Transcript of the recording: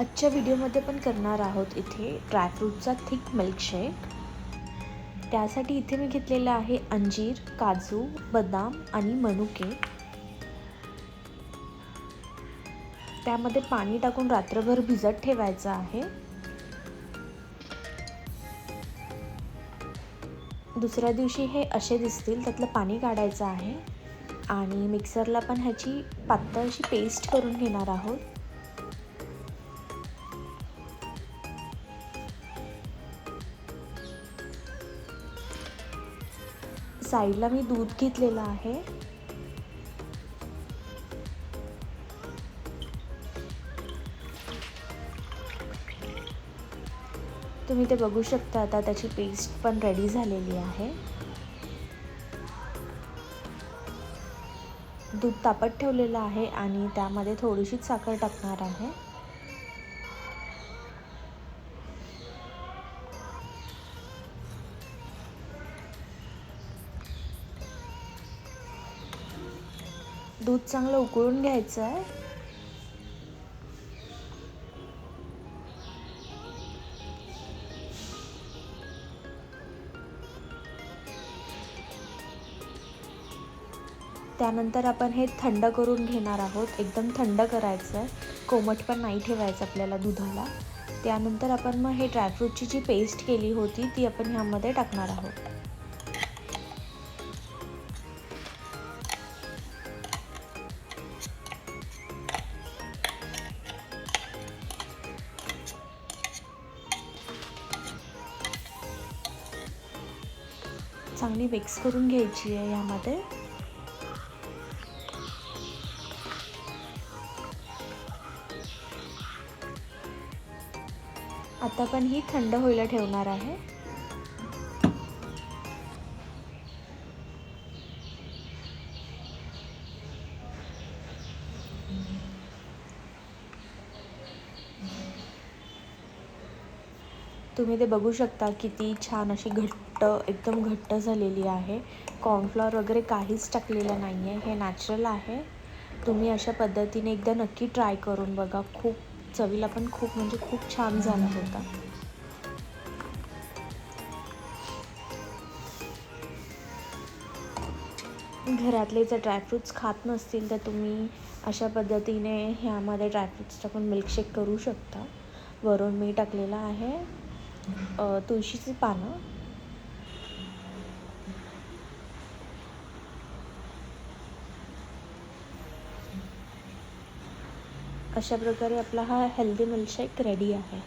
आजच्या व्हिडिओमध्ये पण करणार आहोत इथे ड्रायफ्रूटचा थिक मिल्कशेक त्यासाठी इथे मी घेतलेलं आहे अंजीर काजू बदाम आणि मनुके त्यामध्ये पाणी टाकून रात्रभर भिजत ठेवायचं आहे. दुसऱ्या दिवशी हे असे दिसतील त्यातलं पाणी काढायचं आहे. आणि मिक्सरला पण ह्याची पातळ अशी पेस्ट करून घेणार आहोत. साईडला मी दूध घेतलेलं आहे. तुम्ही ते बघू शकता आता त्याची पेस्ट पण रेडी झालेली आहे. दूध तापत ठेवलेलं आहे आणि त्यामध्ये थोडीशीच साखर टाकणार आहे. दूध चांगलं उकळून घ्यायचं आहे. त्यानंतर आपण हे थंड करून घेणार आहोत. एकदम थंड करायचं आहे. कोमट पण नाही ठेवायचं आपल्याला दुधाला. त्यानंतर आपण मग हे ड्रायफ्रूटची जी पेस्ट केली होती ती आपण ह्यामध्ये टाकणार आहोत. चांगली मिक्स करून घ्यायची आहे यामध्ये. आता पण ही थंड व्हायला ठेवणार आहे. तुम्ही ते बघू शकता किती छान अशी घट्ट एकदम घट्ट झालेली आहे. कॉर्नफ्लॉवर वगैरे काहीच टाकलेलं नाही आहे हे नॅचरल आहे. तुम्ही अशा पद्धतीने एकदा नक्की ट्राय करून बघा. खूप चवीला पण खूप म्हणजे खूप छान झाला होता. घरातले जर ड्रायफ्रूट्स खात नसतील तर तुम्ही अशा पद्धतीने ह्यामध्ये ड्रायफ्रूट्स टाकून मिल्कशेक करू शकता. वरून मी टाकलेलं आहे. तुळशीची पानं. अशा प्रकारे आपला हा हेल्दी मिल्कशेक रेडी आहे.